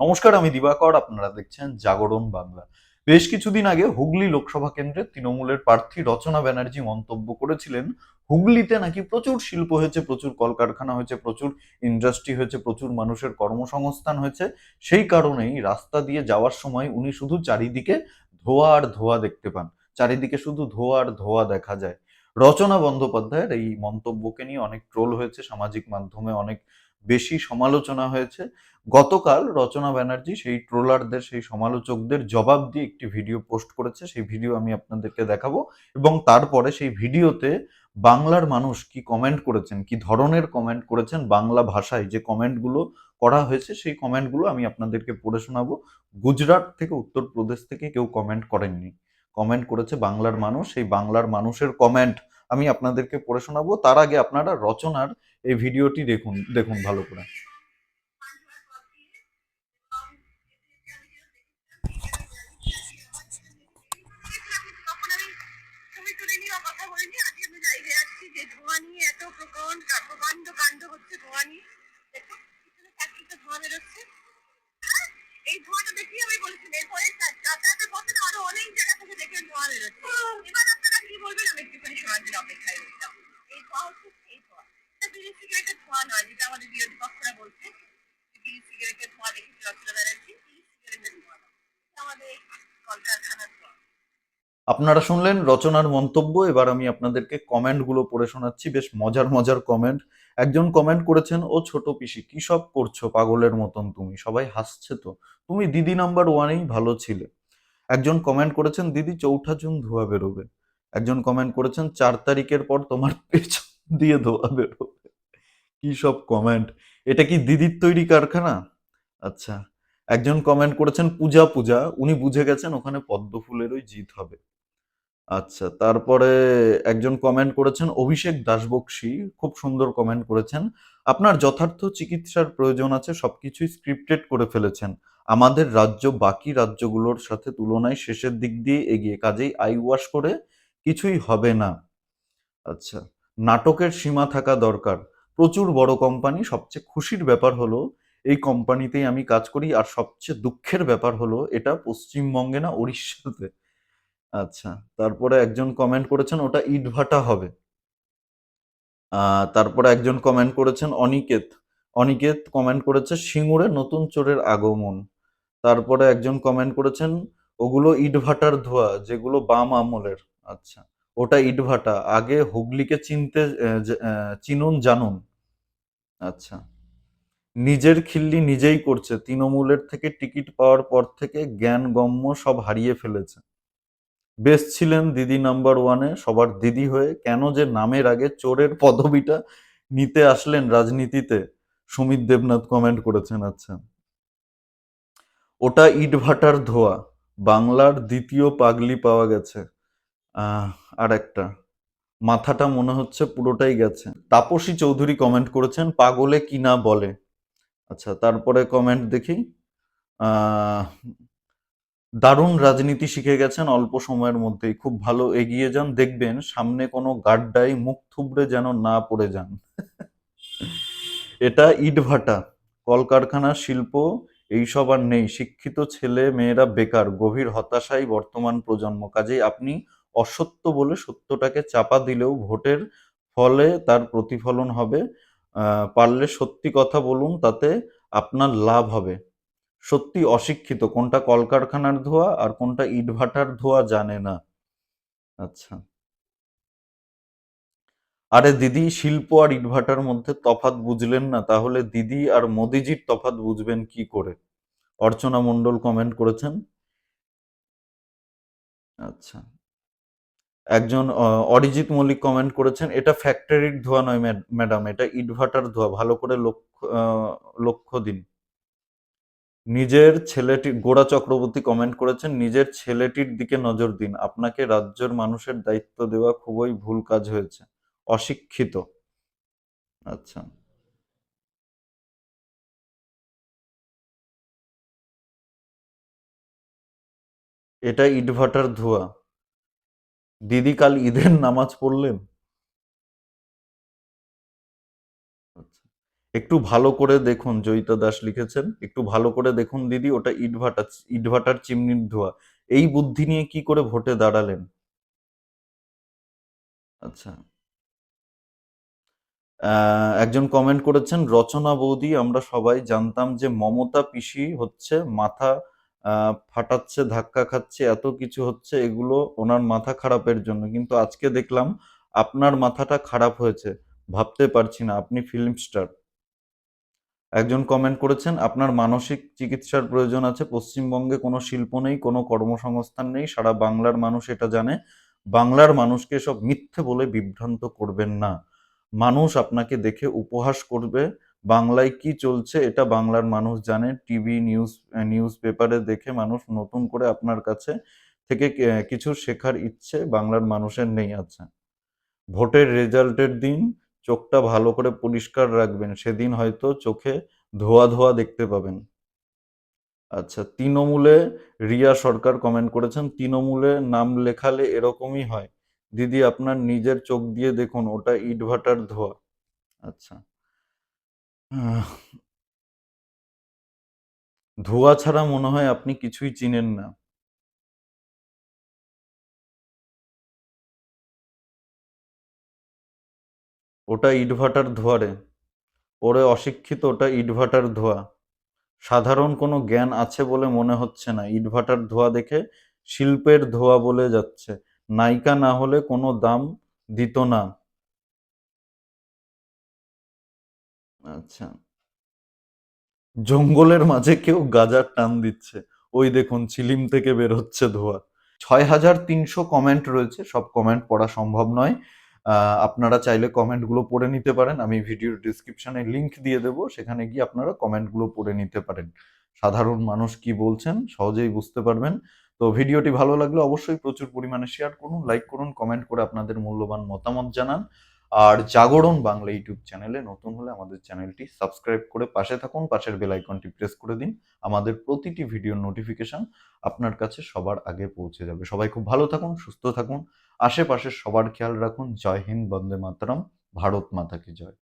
নমস্কার, আমি দিবাকর, আপনারা দেখছেন জাগরণ বাংলা। বেশ কিছুদিন আগে হুগলি লোকসভা কেন্দ্রে তৃণমূলের প্রার্থী রচনা ব্যানার্জি মন্তব্য করেছিলেন, হুগলিতে নাকি প্রচুর শিল্প হয়েছে, প্রচুর কলকারখানা হয়েছে, প্রচুর ইন্ডাস্ট্রি হয়েছে, প্রচুর মানুষের কর্মসংস্থান হয়েছে, সেই কারণেই রাস্তা দিয়ে যাওয়ার সময় উনি শুধু চারিদিকে ধোয়া আর ধোয়া দেখতে পান, চারিদিকে শুধু ধোয়া আর ধোয়া দেখা যায়। রচনা বন্দ্যোপাধ্যায়ের এই মন্তব্যকে নিয়ে অনেক ট্রোল হয়েছে, সামাজিক মাধ্যমে অনেক বেশি সমালোচনা হয়েছে। গতকাল রচনা ব্যানার্জি সেই ট্রোলারদের, সেই সমালোচকদের জবাব দিয়ে একটি ভিডিও পোস্ট করেছে। সেই ভিডিও আমি আপনাদেরকে দেখাবো এবং তারপরে সেই ভিডিওতে বাংলার মানুষ কি কমেন্ট করেছেন, কি ধরনের কমেন্ট করেছেন, বাংলা ভাষায় যে কমেন্টগুলো করা হয়েছে, সেই কমেন্টগুলো আমি আপনাদেরকে পড়ে শোনাবো। গুজরাট থেকে, উত্তরপ্রদেশ থেকে কেউ কমেন্ট করেননি। কমেন্ট করেছে বাংলার মানুষ। সেই বাংলার মানুষের কমেন্ট আমি আপনাদেরকে পড়ে শোনাবো। তার আগে আপনারা রচনার এই ভিডিওটি দেখুন দেখুন ভালো করে। দেখো হ্যাঁ? এই ধোঁয়াটা দেখিয়ে আমি বলেছি এরপরে যাতায়াতের পথে আরও অনেক জায়গা থেকে দেখে ধোঁয়া বেরোচ্ছে। এবার আপনারা বলবেন, আমি একটুখানি জন্য অপেক্ষায় এই ধোঁয়া হচ্ছে সেই ধোঁয়া বিড়ি সিগারেটের ধোঁয়া নয়, যেটা আমাদের বিরোধী পক্ষরা বলছে। বিড়ি সিগারেটের ধোঁয়া ব্যানার্জি বিড়ি সিগারেটের ধোঁয়া আমাদের কলকারখানার ধোঁয়া। আপনারা শুনলেন রচনার মন্তব্য, এবার আমি আপনাদেরকে কমেন্টগুলো পড়ে শোনাচ্ছি। বেশ মজার মজার কমেন্ট। একজন কমেন্ট করেছেন, ও ছোট পিসি, কি সব করছ পাগলের মতন তুমি? সবাই হাসছে তো। তুমি দিদি নাম্বার ওয়ানেই ভালো ছিলে। একজন কমেন্ট করেছেন, দিদি চৌঠা জুন ধোয়া বেরোবে। একজন কমেন্ট করেছেন, চার তারিখের পর তোমার পেছন দিয়ে ধোয়া বেরোবে। কি সব কমেন্ট এটা কি দিদির তৈরি কারখানা? আচ্ছা একজন কমেন্ট করেছেন, পূজা পূজা। উনি বুঝে গেছেন ওখানে পদ্ম ফুলেরই জিত হবে। আচ্ছা তারপরে একজন কমেন্ট করেছেন, অভিষেক দাসবক্সী খুব সুন্দর কমেন্ট করেছেন। আপনার যথার্থ চিকিৎসার প্রয়োজন আছে, সবকিছুই স্ক্রিপ্টেড করে ফেলেছেন। আমাদের রাজ্য বাকি রাজ্যগুলোর সাথে তুলনায় শেষের দিক দিয়ে এগিয়ে। কাজেই আই ওয়াশ করে কিছুই হবে না। আচ্ছা নাটকের সীমা থাকা দরকার। প্রচুর বড় কোম্পানি সবচেয়ে খুশির ব্যাপার হলো, এই কোম্পানিতেই আমি কাজ করি আর সবচেয়ে দুঃখের ব্যাপার হলো, এটা পশ্চিমবঙ্গে না উড়িষ্যাতে আচ্ছা তারপরে একজন কমেন্ট করেছেন, ওটা ইটভাটা হবে। তারপরে একজন কমেন্ট করেছেন, অনিকেত। অনিকেত কমেন্ট করেছে, সিঙ্গুরে নতুন চোরের আগমন। তারপরে একজন কমেন্ট করেছেন, ওগুলো ইটভাটার ধোয়া, যেগুলো বাম আমলের। আচ্ছা ওটা ইটভাটা। আগে হুগলিকে চিনতে চিনুন জানুন। আচ্ছা। নিজের খিল্লি নিজেই করছে। তৃণমূলের থেকে টিকিট পাওয়ার পর থেকে জ্ঞান গম্য সব হারিয়ে ফেলেছে। বেশ ছিলেন দিদি নাম্বার ওয়ানে সবার দিদি হয়ে। কেন যে নামের আগে চোরের পদবিটা নিতে আসলেন রাজনীতিতে? সুমিত দেবনাথ কমেন্ট করেছেন আচ্ছা। ওটা ইটভাটার ধোয়া। বাংলার দ্বিতীয় পাগলি পাওয়া গেছে। আর একটা মাথাটা মনে হচ্ছে পুরোটাই গেছে। তাপসী চৌধুরী কমেন্ট করেছেন, পাগলে কি না বলে? আচ্ছা তারপরে কমেন্ট দেখি। দারুণ রাজনীতি শিখে গেছেন অল্প সময়ের মধ্যেই। খুব ভালো এগিয়ে যান, দেখবেন সামনে কোনো গাড্ডায় মুখ থুবড়ে যেন না পড়ে যান। এটা ইটভাটা। কলকারখানা, শিল্প, এইসব আর নেই। শিক্ষিত ছেলে মেয়েরা বেকার, গভীর হতাশাই বর্তমান প্রজন্ম। কাজেই আপনি অসত্য বলে সত্যটাকে চাপা দিলেও ভোটের ফলে তার প্রতিফলন হবে। পারলে সত্যি কথা বলুন, তাতে আপনার লাভ হবে। সত্যি অশিক্ষিত, কোনটা কলকারখানার ধোঁয়া আর কোনটা ইটভাটার ধোঁয়া জানে না। আচ্ছা। আরে দিদি, শিল্প আর ইটভাটার মধ্যে তফাৎ বুঝলেন না, তাহলে দিদি আর মোদিজির তফাৎ বুঝবেন কি করে? অর্চনা মণ্ডল কমেন্ট করেছেন। আচ্ছা। একজন অরিজিৎ মল্লিক কমেন্ট করেছেন, এটা ফ্যাক্টরির ধোঁয়া নয় ম্যাড- ম্যাডাম এটা ইটভাটার ধোঁয়া, ভালো করে লক্ষ্য লক্ষ্য দিন। নিজের ছেলেটি গোড়া চক্রবর্তী কমেন্ট করেছেন, নিজের ছেলেটির দিকে নজর দিন, আপনাকে রাজ্যের মানুষের দায়িত্ব দেওয়া খুবই ভুল কাজ হয়েছে, অশিক্ষিত। আচ্ছা। এটা ইটভাটার ধোঁয়া। দিদি কাল ঈদের নামাজ পড়লেন? আচ্ছা একটু ভালো করে দেখুন, জয়িতা দাস লিখেছেন, একটু ভালো করে দেখুন দিদি, ওটা ইটভাটা ইটভাটার চিমনির ধোয়া। এই বুদ্ধি নিয়ে কি করে ভোটে দাঁড়ালেন? আচ্ছা। একজন কমেন্ট করেছেন, রচনা বৌদি, আমরা সবাই জানতাম যে মমতা পিসি হচ্ছে মাথা ফাটাচ্ছে, ধাক্কা খাচ্ছে, এত কিছু হচ্ছে, এগুলো ওনার মাথা খারাপের জন্য। কিন্তু আজকে দেখলাম আপনার মাথাটা খারাপ হয়েছে। ভাবতে পারছি না, আপনি ফিল্ম স্টার একজন কমেন্ট করেছেন, আপনার মানসিক চিকিৎসার প্রয়োজন আছে, পশ্চিমবঙ্গে কোনো শিল্প নেই, কোনো কর্মসংস্থান নেই, সারা বাংলার মানুষ এটা জানে। বাংলার মানুষকে সব মিথ্যে বলে বিভ্রান্ত করবেন না। মানুষ আপনাকে দেখে উপহাস করবে বাংলায় কি চলছে এটা বাংলার মানুষ জানে। টিভি নিউজ নিউজ পেপারে দেখে মানুষ নতুন করে আপনার কাছে থেকে কিছু শেখার ইচ্ছে বাংলার মানুষের নেই আছে ভোটের রেজাল্টের দিন চোখটা ভালো করে পরিষ্কার রাখবেন, সেদিন হয়তো চোখে ধোয়া ধোয়া দেখতে পাবেন। আচ্ছা তৃণমূলে রিয়া সরকার কমেন্ট করেছেন, তৃণমূলে নাম লেখালে এরকমই হয়। দিদি, আপনার নিজের চোখ দিয়ে দেখুন, ওটা ইটভাটার ধোয়া। আচ্ছা। ধোয়া ছাড়া মনে হয় আপনি কিছুই চিনেন না। ওটা ইটভাটার ধোয়া রে। ওরে অশিক্ষিত ওটা ইটভাটার ধোয়া। সাধারণ কোনো জ্ঞান আছে বলে মনে হচ্ছে না। ইটভাটার ধোয়া দেখে শিল্পের ধোয়া বলে যাচ্ছে। নায়িকা না হলে কোনো দাম দিত না। আচ্ছা। জঙ্গলের মাঝে কেউ গাজার টান দিচ্ছে। ওই দেখুন চিলিম থেকে বের হচ্ছে ধোয়া। ছয় হাজার তিনশো কমেন্ট রয়েছে। সব কমেন্ট পড়া সম্ভব নয়। আপনারা চাইলে কমেন্টগুলো পড়ে নিতে পারেন। আমি ভিডিওর ডিসক্রিপশনে লিংক দিয়ে দেবো। সেখানে গিয়ে আপনারা কমেন্টগুলো পড়ে নিতে পারেন। সাধারণ মানুষ কি বলছেন, সহজেই বুঝতে পারবেন। তো ভিডিওটি ভালো লাগলে অবশ্যই প্রচুর পরিমাণে শেয়ার করুন লাইক করুন কমেন্ট করে আপনাদের মূল্যবান মতামত জানান। আর জাগরণ বাংলা ইউটিউব চ্যানেলে নতুন হলে আমাদের চ্যানেলটি সাবস্ক্রাইব করে পাশে থাকুন, পাশের বেল আইকনটি প্রেস করে দিন। আমাদের প্রতিটি ভিডিওর নোটিফিকেশন আপনার কাছে সবার আগে পৌঁছে যাবে। সবাই খুব ভালো থাকুন, সুস্থ থাকুন। আশেপাশে সবার খেয়াল রাখুন। জয় হিন্দ, বন্দে মাতরম। ভারত মাতাকে জয়।